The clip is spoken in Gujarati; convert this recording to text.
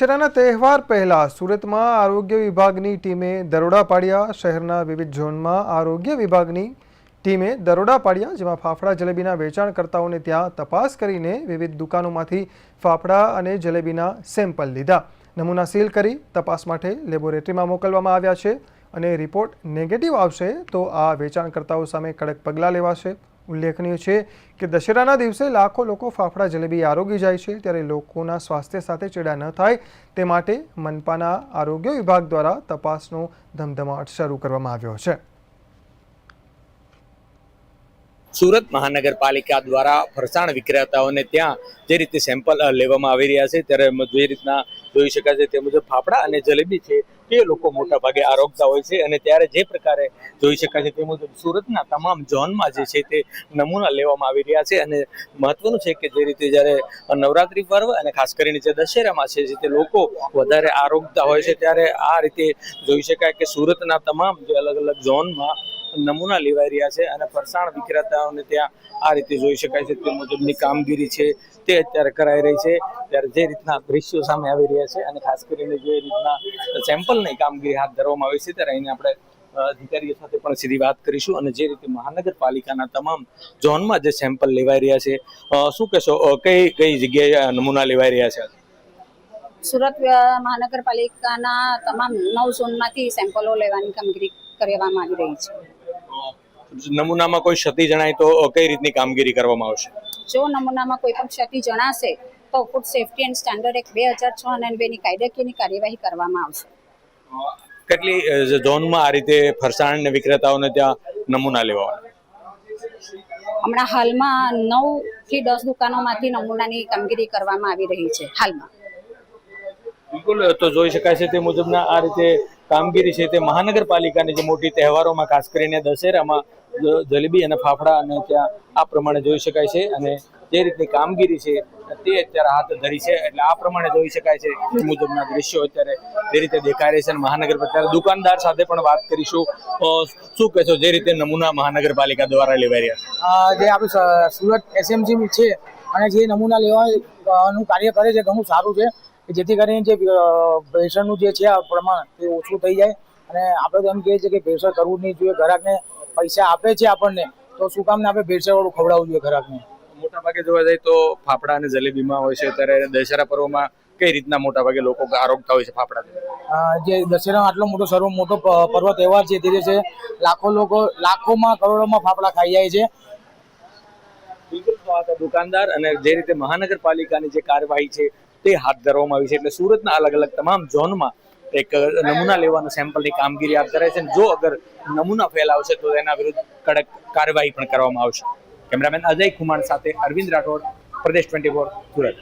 દશેરાના તહેવાર પહેલા સુરતમાં આરોગ્ય વિભાગની ટીમે દરોડા પાડ્યા. શહેરના વિવિધ ઝોનમાં આરોગ્ય વિભાગની ટીમે દરોડા પાડ્યા, જેમાં ફાફડા જલેબીના વેચાણકર્તાઓને ત્યાં તપાસ કરીને વિવિધ દુકાનોમાંથી ફાફડા અને જલેબીના સેમ્પલ લીધા. નમૂના સીલ કરી તપાસ માટે લેબોરેટરીમાં મોકલવામાં આવ્યા છે અને રિપોર્ટ નેગેટિવ આવશે તો આ વેચાણકર્તાઓ સામે કડક પગલાં લેવાશે. ઉલ્લેખનીય છે કે દશેરાના દિવસે લાખો લોકો ફાફડા જલેબી આરોગી જાય છે, ત્યારે લોકોના સ્વાસ્થ્ય સાથે ચેડા ન થાય તે માટે મનપાના આરોગ્ય વિભાગ દ્વારા તપાસનો ધમધમાટ શરૂ કરવામાં આવ્યો છે. સુરત મહાનગરપાલિકા દ્વારા ફરસાણ વિક્રેતાઓને ત્યાં જે રીતે સેમ્પલ લેવામાં આવી રહ્યા છે, ત્યારે જે રીતના જોઈ શકાય છે તે મુજબ ફાફડા અને જલેબી છે તે લોકો મોટા ભાગે આરોગતા હોય છે અને ત્યારે જે પ્રકારે જોઈ શકાય છે તે મુજબ સુરતના તમામ ઝોનમાં જે છે તે નમૂના લેવામાં આવી રહ્યા છે અને મહત્વનું છે કે જે રીતે જ્યારે નવરાત્રિ પર્વ અને ખાસ કરીને જે દશેરામાં છે તે લોકો વધારે આરોગતા હોય છે ત્યારે આ રીતે જોઈ શકાય કે સુરતના તમામ જે અલગ અલગ ઝોનમાં નમૂના લેવાઈ રહ્યા છે અને ફરસાણ વિક્રેતાઓને ત્યાં આ રીતે જોઈ શકાય છે તે મુજબની કામગીરી છે તે અત્યારે કરાઈ રહી છે. ત્યારે જે રીતના દ્રશ્યો સામે આવી રહ્યા છે અને ખાસ કરીને જે રીતના સેમ્પલની કામગીરી હાથ ધરવામાં આવી છે, ત્યારે અહીં આપણે અધિકારીઓ સાથે પણ સીધી વાત કરીશું અને જે રીતે મહાનગરપાલિકાના તમામ ઝોનમાં જે સેમ્પલ લેવાઈ રહ્યા છે શું કહેશો? કઈ કઈ જગ્યાએ નમૂના લેવાઈ રહ્યા છે? સુરત મહાનગરપાલિકાના તમામ નવ ઝોનમાંથી સેમ્પલો લેવાની કામગીરી કરવામાં આવી રહી છે. નમૂનામાં કોઈ ક્ષતિ જણાય તો કઈ રીતની કામગીરી કરવામાં આવશે? જો નમૂનામાં કોઈ પણ ક્ષતિ જણાશે તો food safety and standard act બે હજાર છ અને બેની કાયદાકીયની કાર્યવાહી કરવામાં આવશે. કેટલી ઝોનમાં આ રીતે ફરસાણ ને વિક્રેતાઓને ત્યાં નમૂના લેવા હમણાં હાલમાં નવથી દસ દુકાનોમાંથી નમૂનાની કામગીરી કરવામાં આવી રહી છે હાલમાં. બિલકુલ તો જોઈ શકાય છે તે મુજબના આ રીતે કામગીરી છે તે મહાનગરપાલિકાની જે મોટી તહેવારોમાં, ખાસ કરીને દશેરામાં જલેબી અને ફાફડા અને ત્યાં આ પ્રમાણે જોઈ શકાય છે અને જે રીતની કામગીરી છે તે અત્યારે હાથ ધરી છે એટલે આ પ્રમાણે જોઈ શકાય છે. મુજબના દ્રશ્યો અત્યારે જે રીતે દેખાઈ રહી છે અને મહાનગરપાલિકા દુકાનદાર સાથે પણ વાત કરીશું. શું કહેશો જે રીતે નમૂના મહાનગરપાલિકા દ્વારા લેવાઈ રહ્યા જે આપણું સુરત એસએમસી છે અને જે નમૂના લેવાનું કાર્ય કરે છે, ઘણું સારું છે. કે જેથી કરીને જે પ્રેશરનું જે છે આ પ્રમાણ તે ઓછું થઈ જાય. અને આપણે તો એમ કહીએ છીએ કે ભેળસેળ કરવું નહીં જોઈએ ગ્રાહકને પૈસા આપે છે આપણને તો શું કામને આપણે ભેળસેળવાળું ખવડાવવું જોઈએ ગ્રાહકને મોટા ભાગે જોવા જાય તો ફાફડા અને જલેબીમાં હોય છે ત્યારે દશેરા પર્વમાં કઈ રીતના મોટા ભાગે લોકો આરોગતા હોય છે ફાફડા? જે દશેરાનો આટલો મોટો સર્વ મોટો પર્વ તહેવાર છે તે દિવસે લાખો લોકો લાખોમાં કરોડોમાં ફાફડા ખાઈ જાય છે. બિલકુલ દુકાનદાર અને જે રીતે મહાનગરપાલિકાની જે કાર્યવાહી છે તે હાથ ધરવામાં આવી છે. એટલે સુરતના અલગ અલગ તમામ ઝોનમાં એક નમૂના લેવાનું સેમ્પલની કામગીરી હાથ ધરાય છે. જો અગર નમૂના ફેલાવશે તો તેના વિરુદ્ધ કડક કાર્યવાહી પણ કરવામાં આવશે. કેમેરામેન અજય કુમાર સાથે અરવિંદ રાઠોડ, પ્રદેશ ટ્વેન્ટી ફોર, સુરત.